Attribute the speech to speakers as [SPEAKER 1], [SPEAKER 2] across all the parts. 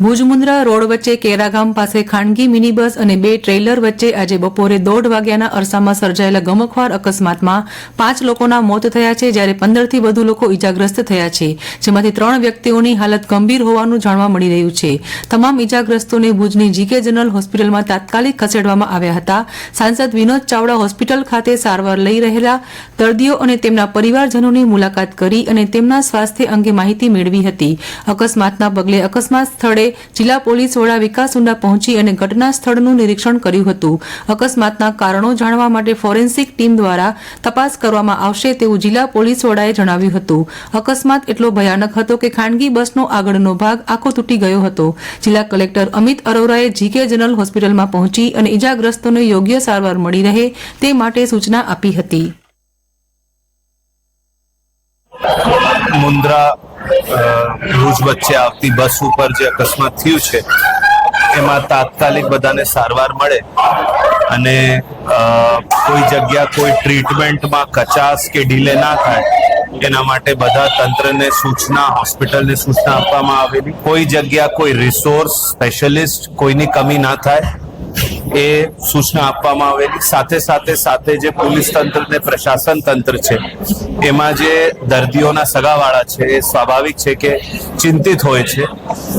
[SPEAKER 1] Bhuj Mundra road વચ્ચે કેરાગામ પાસે ખાનગી મિની બસ અને બે ટ્રેલર વચ્ચે આજે બપોરે દોઢ વાગ્યાના અરસામાં સર્જાયેલા ગમખવાર અકસ્માતમાં પાંચ લોકોના મોત થયા છે, જ્યારે પંદરથી વધુ લોકો ઇજાગ્રસ્ત થયા છે, જેમાંથી ત્રણ વ્યક્તિઓની હાલત ગંભીર હોવાનું જાણવા મળી રહ્યું છે. તમામ ઇજાગ્રસ્તોને ભુજની જીકે જનરલ હોસ્પિટલમાં તાત્કાલિક ખસેડવામાં આવ્યા હતા. સાંસદ વિનોદ ચાવડા હોસ્પિટલ ખાતે સારવાર લઈ રહેલા દર્દીઓ અને તેમના પરિવારજનોની મુલાકાત કરી અને તેમના સ્વાસ્થ્ય અંગે માહિતી મેળવી હતી. અકસ્માતના પગલે અકસ્માત સ્થળે જિલ્લા પોલીસ વડા વિકાસ ઉંડા પહોંચી અને ઘટના સ્થળનું નિરીક્ષણ કર્યું હતું. અકસ્માતના કારણો જાણવા માટે ફોરેન્સિક ટીમ દ્વારા તપાસ કરવામાં આવશે તેવું જિલ્લા પોલીસ વડાએ જણાવ્યું હતું. અકસ્માત એટલો ભયાનક હતો કે ખાનગી બસનો આગળનો ભાગ આખો તૂટી ગયો હતો. જિલ્લા કલેક્ટર અમિત અરોરાએ જીકે જનરલ હોસ્પિટલમાં પહોંચી અને ઇજાગ્રસ્તોને યોગ્ય સારવાર મળી રહે તે માટે સૂચના આપી હતી.
[SPEAKER 2] મુન્દ્રા ભુજ વચ્ચે આવતી બસ ઉપર જે અકસ્માત થયું છે, એમાં તાત્કાલિક બધાને સારવાર મળે અને કોઈ જગ્યા કોઈ ટ્રીટમેન્ટમાં કચાસ કે ડીલે ના થાય, એના માટે બધા તંત્રને સૂચના, હોસ્પિટલને સૂચના આપવામાં આવેલી. કોઈ જગ્યા કોઈ રિસોર્સ સ્પેશિયલિસ્ટ કોઈની કમી ના થાય એ સૂચના આપવામાં આવેલી. સાથે સાથે સાથે જે પોલીસ તંત્ર ને પ્રશાસન તંત્ર છે, એમાં જે દર્દીઓના સગાવાળા છે, એ સ્વાભાવિક છે કે ચિંતિત હોય છે.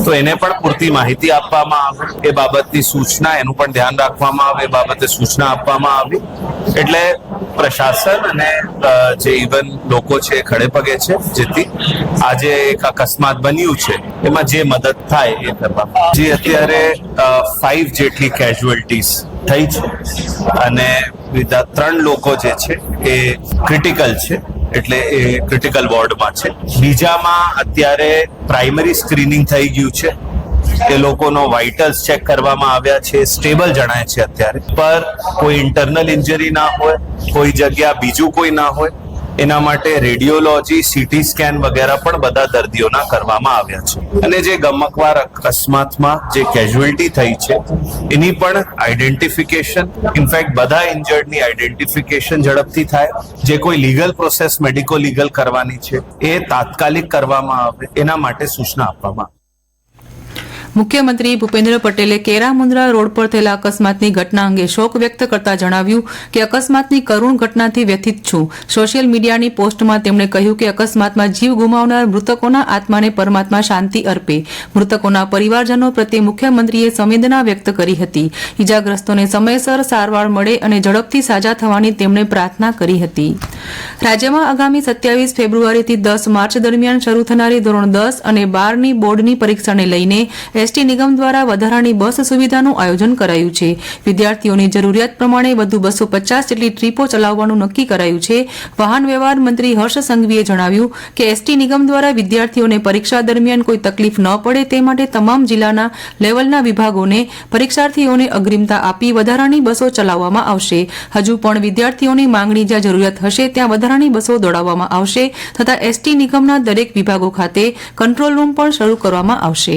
[SPEAKER 2] તો એને પણ પૂરતી માહિતી આપવામાં આવે. એ બાબતની સૂચના એનું પણ ધ્યાન રાખવામાં આવે. એ બાબતે સૂચના આપવામાં આવી. એટલે પ્રશાસન અને જે ઇવન લોકો છે, ખડે પગે છે, જેથી આજે એક અકસ્માત બન્યું છે. એમાં જે મદદ થાય એ કરવા જે અત્યારે ફાઈવ જેટલી કેઝ્યુઅલ્ટીઝ થઈ છે અને બીજા ત્રણ લોકો જે છે એ ક્રિટિકલ છે, એટલે એ ક્રિટિકલ વોર્ડમાં છે. બીજામાં અત્યારે પ્રાઇમરી સ્ક્રીનિંગ થઈ ગયું છે. એ લોકોનો વાઇટલ્સ ચેક કરવામાં આવ્યા છે સ્ટેબલ જણાય છે અત્યારે. પર કોઈ ઇન્ટરનલ ઇન્જરી ના હોય, કોઈ જગ્યા બીજું કોઈ ના હોય, એના માટે રેડિયોલોજી સીટી સ્કેન વગેરે પણ બધા દર્દીઓના કરવામાં આવ્યા છે. અને જે ગમકવાર અકસ્માતમાં જે કેઝ્યુઅલ્ટી થઈ છે, એની પણ આઈડેન્ટિફિકેશન ઇનફેક્ટ બધા ઇન્જર્ડની આઈડેન્ટિફિકેશન ઝડપથી થાય. જે કોઈ લીગલ પ્રોસેસ મેડિકો લીગલ કરવાની છે, એ તાત્કાલિક કરવામાં આવે, એના માટે સૂચના આપવામાં આવે.
[SPEAKER 1] મુખ્યમંત્રી ભૂપેન્દ્ર પટેલે કેરા રોડ પર થયેલા અકસ્માતની ઘટના અંગે શોક વ્યક્ત કરતા જણાવ્યું કે અકસ્માતની કરુણ ઘટનાથી વ્યથિત છું. સોશિયલ મીડિયાની પોસ્ટમાં તેમણે કહ્યું કે અકસ્માતમાં જીવ ગુમાવનાર મૃતકોના આત્માને પરમાત્મા શાંતિ અર્પે. મૃતકોના પરિવારજનો પ્રત્યે મુખ્યમંત્રીએ સંવેદના વ્યક્ત કરી હતી. ઇજાગ્રસ્તોને સમયસર સારવાર મળે અને ઝડપથી સાજા થવાની તેમણે પ્રાર્થના કરી હતી. રાજ્યમાં આગામી સત્યાવીસ ફેબ્રુઆરીથી દસ માર્ચ દરમિયાન શરૂ થનારી ધોરણ દસ અને બારની બોર્ડની પરીક્ષાને લઈને એસટી નિગમ દ્વારા વધારાની બસ સુવિધાનું આયોજન કરાયું છે. વિદ્યાર્થીઓની જરૂરિયાત પ્રમાણે વધુ બસો પચાસ જેટલી ટ્રીપો ચલાવવાનું નક્કી કરાયું છે. વાહન વ્યવહાર મંત્રી હર્ષ સંઘવીએ જણાવ્યું કે એસટી નિગમ દ્વારા વિદ્યાર્થીઓને પરીક્ષા દરમિયાન કોઈ તકલીફ ન પડે તે માટે તમામ જિલ્લાના લેવલના વિભાગોને પરીક્ષાર્થીઓને અગ્રિમતા આપી વધારાની બસો ચલાવવામાં આવશે. હજુ પણ વિદ્યાર્થીઓની માંગણી જ્યાં જરૂરિયાત હશે ત્યાં વધારાની બસો દોડાવવામાં આવશે તથા એસટી નિગમના દરેક વિભાગો ખાતે કંટ્રોલ રૂમ પણ શરૂ કરવામાં આવશે.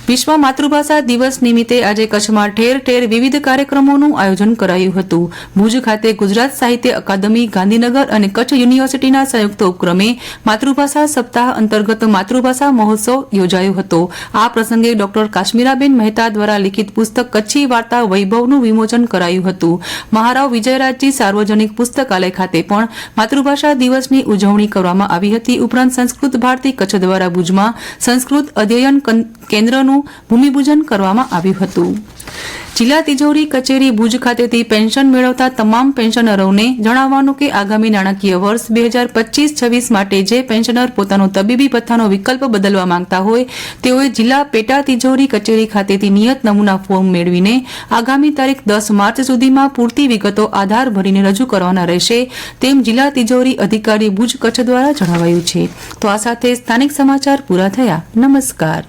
[SPEAKER 1] વિશ્વ માતૃભાષા દિવસ નિમિત્તે આજે કચ્છમાં ઠેર ઠેર વિવિધ કાર્યક્રમોનું આયોજન કરાયું હતું. ભુજ ખાતે ગુજરાત સાહિત્ય અકાદમી, ગાંધીનગર અને કચ્છ યુનિવર્સિટીના સંયુક્ત ઉપક્રમે માતૃભાષા સપ્તાહ અંતર્ગત માતૃભાષા મહોત્સવ યોજાયો હતો. આ પ્રસંગે ડોક્ટર કાશ્મીરાબેન મહેતા દ્વારા લિખિત પુસ્તક કચ્છી વાર્તા વૈભવનું વિમોચન કરાયું હતું. મહારાવ વિજયરાજજી સાર્વજનિક પુસ્તકાલય ખાતે પણ માતૃભાષા દિવસની ઉજવણી કરવામાં આવી હતી. ઉપરાંત સંસ્કૃત ભારતી કચ્છ દ્વારા ભુજમાં સંસ્કૃત અધ્યયન કન- ભૂમિપૂજન કરવામાં આવ્યું હતું. જિલ્લા તિજોરી કચેરી ભુજ ખાતેથી પેન્શન મેળવતા તમામ પેન્શનરોને જણાવવાનું કે આગામી નાણાકીય વર્ષ બે હજાર પચીસ છવ્વીસ માટે જે પેન્શનર પોતાનો તબીબી ભથ્થાનો વિકલ્પ બદલવા માંગતા હોય, તેઓએ જિલ્લા પેટા તિજોરી કચેરી ખાતેથી નિયત નમૂના ફોર્મ મેળવીને આગામી તારીખ દસ માર્ચ સુધીમાં પૂરતી વિગતો આધાર ભરીને રજૂ કરવાના રહેશે, તેમ જિલ્લા તિજોરી અધિકારી ભુજ કચ્છ દ્વારા જણાવાયું છે. તો આ સાથે સ્થાનિક સમાચાર પૂરા થયા. નમસ્કાર.